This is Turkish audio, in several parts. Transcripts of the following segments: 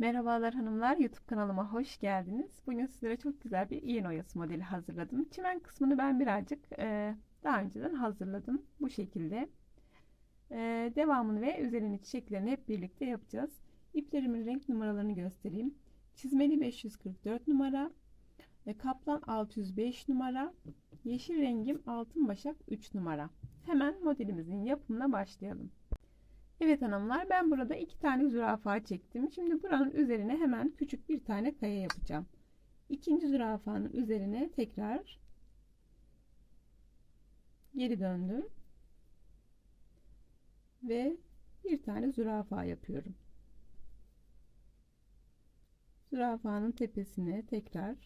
Merhabalar hanımlar, YouTube kanalıma hoş geldiniz. Bugün sizlere çok güzel bir iğne oyası modeli hazırladım. Çimen kısmını ben birazcık e, daha önceden hazırladım. Bu şekilde. E, devamını ve üzerinin çiçeklerini hep birlikte yapacağız. İplerimin renk numaralarını göstereyim. Çizmeli 544 numara, e, kaplan 605 numara, yeşil rengim altın başak 3 numara. Hemen modelimizin yapımına başlayalım. Evet hanımlar ben burada iki tane zürafa çektim. Şimdi buranın üzerine hemen küçük bir tane kaya yapacağım. İkinci zürafanın üzerine tekrar geri döndüm. Ve bir tane zürafa yapıyorum. Zürafanın tepesine tekrar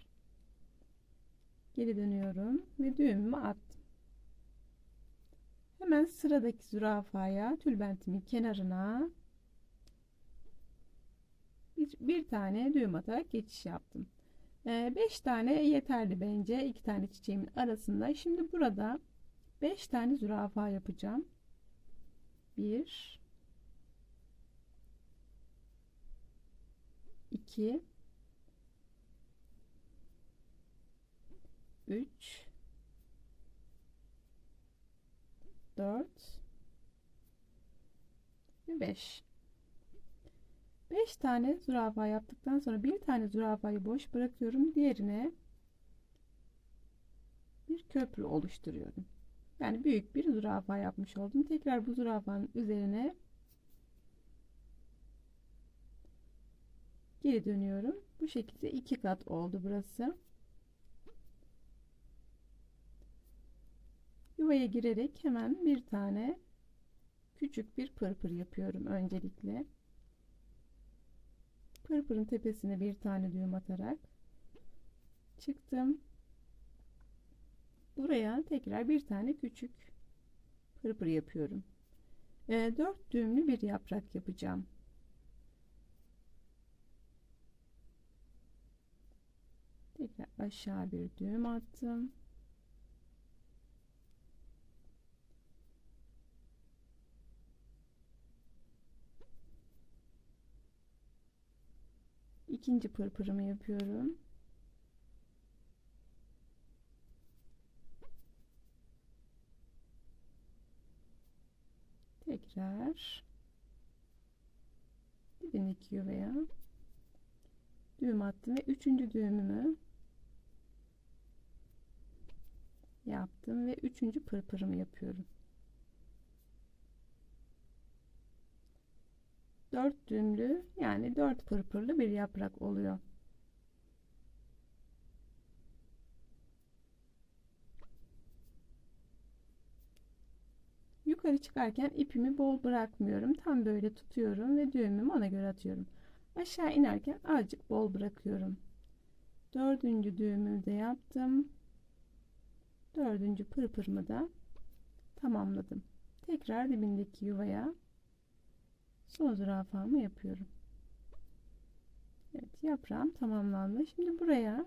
geri dönüyorum ve düğümümü attım. Hemen sıradaki zürafaya tülbentimin kenarına bir, bir tane düğüm atarak geçiş yaptım. 5 ee, tane yeterli bence. 2 tane çiçeğimin arasında. Şimdi burada 5 tane zürafa yapacağım. 1 2 3 4 ve 5 5 tane zürafa yaptıktan sonra bir tane zürafayı boş bırakıyorum. Diğerine bir köprü oluşturuyorum. Yani büyük bir zürafa yapmış oldum. Tekrar bu zürafanın üzerine geri dönüyorum. Bu şekilde iki kat oldu burası yuvaya girerek hemen bir tane küçük bir pırpır yapıyorum öncelikle. Pırpırın tepesine bir tane düğüm atarak çıktım. Buraya tekrar bir tane küçük pırpır yapıyorum. E, 4 düğümlü bir yaprak yapacağım. Tekrar aşağı bir düğüm attım. İkinci pırpırımı yapıyorum. Tekrar dibindeki yuvaya düğüm attım ve üçüncü düğümümü yaptım ve üçüncü pırpırımı yapıyorum. 4 düğümlü yani 4 pırpırlı bir yaprak oluyor. Yukarı çıkarken ipimi bol bırakmıyorum. Tam böyle tutuyorum ve düğümümü ona göre atıyorum. Aşağı inerken azıcık bol bırakıyorum. Dördüncü düğümü de yaptım. Dördüncü pırpırımı da tamamladım. Tekrar dibindeki yuvaya son zürafamı yapıyorum. Evet yaprağım tamamlandı. Şimdi buraya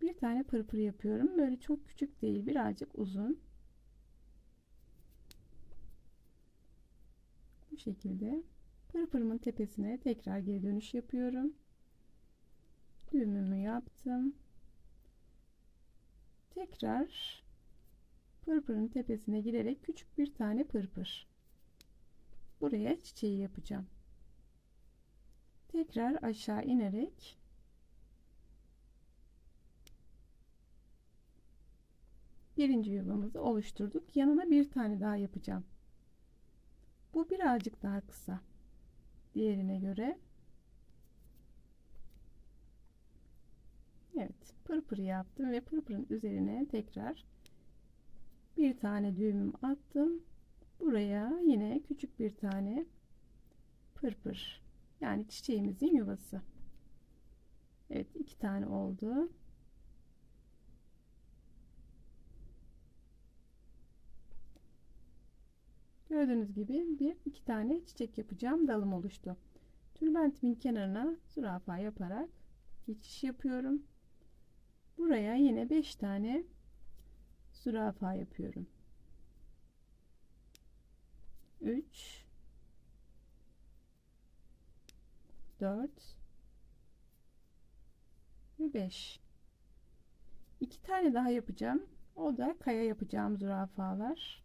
bir tane pırpır yapıyorum. Böyle çok küçük değil birazcık uzun. Bu şekilde pırpırımın tepesine tekrar geri dönüş yapıyorum. Düğümümü yaptım. Tekrar pırpırın tepesine girerek küçük bir tane pırpır buraya çiçeği yapacağım. Tekrar aşağı inerek birinci yuvamızı oluşturduk. Yanına bir tane daha yapacağım. Bu birazcık daha kısa. Diğerine göre. Evet, pırpır yaptım ve pırpırın üzerine tekrar bir tane düğümüm attım buraya yine küçük bir tane pırpır yani çiçeğimizin yuvası. Evet iki tane oldu. Gördüğünüz gibi bir iki tane çiçek yapacağım. Dalım oluştu. Tülbentimin kenarına zürafa yaparak geçiş yapıyorum. Buraya yine 5 tane zürafa yapıyorum 3 4 ve 5 iki tane daha yapacağım. O da kaya yapacağım zürafalar.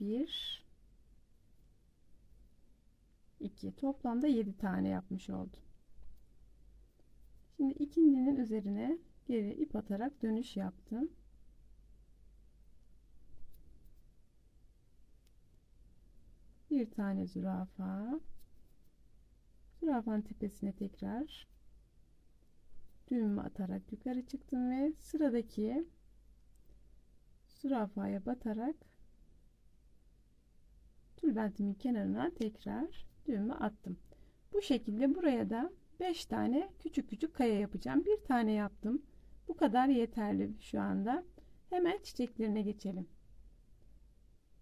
1 2 toplamda 7 tane yapmış oldum. Şimdi ikincinin üzerine geri ip atarak dönüş yaptım bir tane zürafa zürafanın tepesine tekrar düğümü atarak yukarı çıktım ve sıradaki zürafaya batarak tülbentimin kenarına tekrar düğümü attım. Bu şekilde buraya da 5 tane küçük küçük kaya yapacağım. Bir tane yaptım. Bu kadar yeterli şu anda. Hemen çiçeklerine geçelim.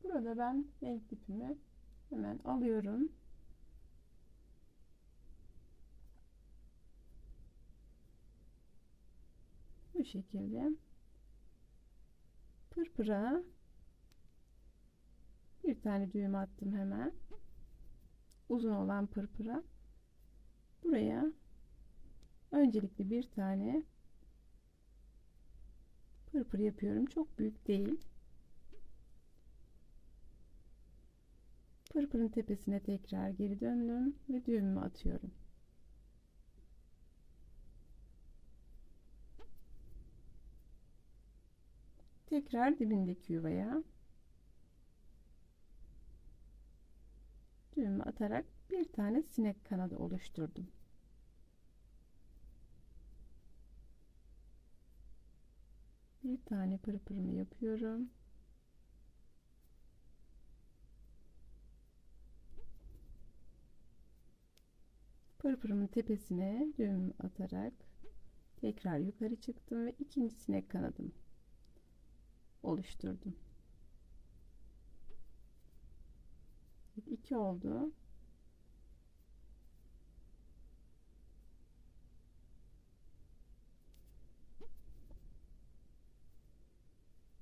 Burada ben renk ipimi hemen alıyorum. Bu şekilde. Pırpıra bir tane düğüm attım hemen. Uzun olan pırpıra. Buraya öncelikle bir tane pırpır yapıyorum. Çok büyük değil pırpırın tepesine tekrar geri döndüm ve düğümümü atıyorum tekrar dibindeki yuvaya düğümü atarak bir tane sinek kanadı oluşturdum. Bir tane pırpırımı yapıyorum. Pırpırımın tepesine düğümü atarak tekrar yukarı çıktım ve ikinci sinek kanadımı oluşturdum. 2 oldu.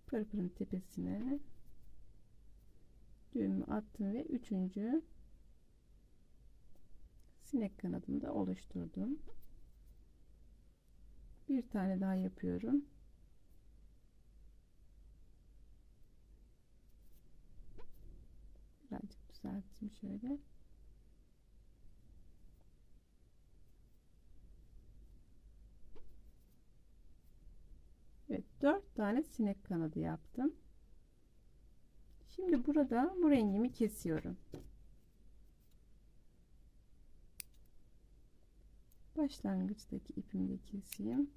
Pırpırın tepesine düğümü attım ve üçüncü sinek kanadımı da oluşturdum. Bir tane daha yapıyorum. Birazcık düzelttim şöyle. Evet, dört tane sinek kanadı yaptım. Şimdi burada bu rengimi kesiyorum. Başlangıçtaki ipimi de keseyim.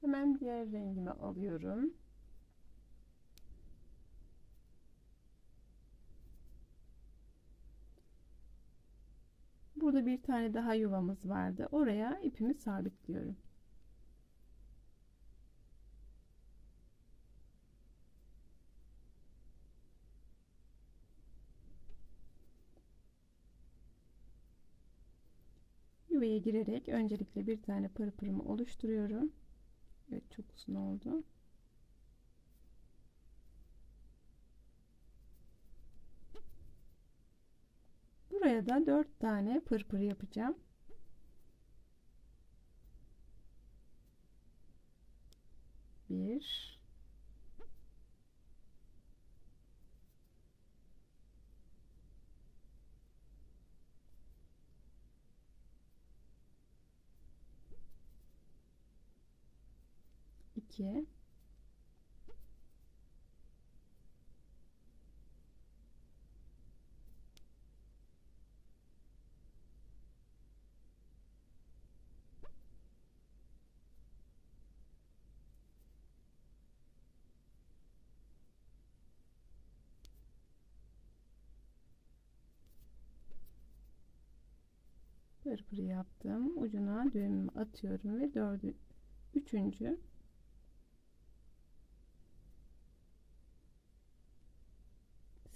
Hemen diğer rengimi alıyorum. Burada bir tane daha yuvamız vardı. Oraya ipimi sabitliyorum. Yuvaya girerek öncelikle bir tane pırpırımı oluşturuyorum. Evet çok uzun oldu. Buraya da 4 tane pırpır yapacağım. Bir, iki, pırpır yaptım. Ucuna düğümümü atıyorum ve dördü, üçüncü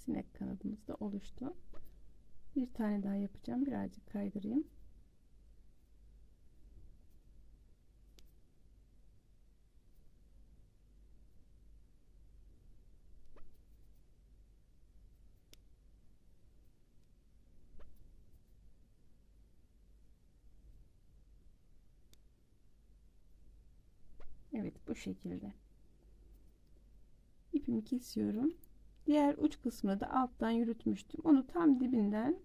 sinek kanadımız da oluştu. Bir tane daha yapacağım. Birazcık kaydırayım. Evet bu şekilde. İpimi kesiyorum. Diğer uç kısmını da alttan yürütmüştüm. Onu tam dibinden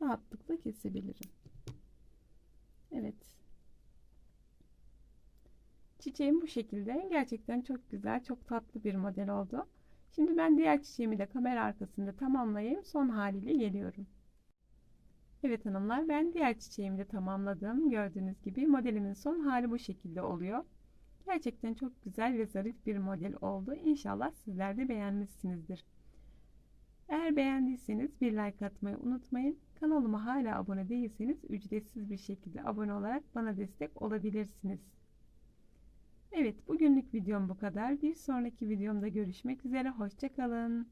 rahatlıkla kesebilirim. Evet. Çiçeğim bu şekilde. Gerçekten çok güzel, çok tatlı bir model oldu. Şimdi ben diğer çiçeğimi de kamera arkasında tamamlayayım. Son haliyle geliyorum. Evet hanımlar ben diğer çiçeğimi de tamamladım. Gördüğünüz gibi modelimin son hali bu şekilde oluyor. Gerçekten çok güzel ve zarif bir model oldu. İnşallah sizler de beğenmişsinizdir. Eğer beğendiyseniz bir like atmayı unutmayın. Kanalıma hala abone değilseniz ücretsiz bir şekilde abone olarak bana destek olabilirsiniz. Evet bugünlük videom bu kadar. Bir sonraki videomda görüşmek üzere. Hoşçakalın.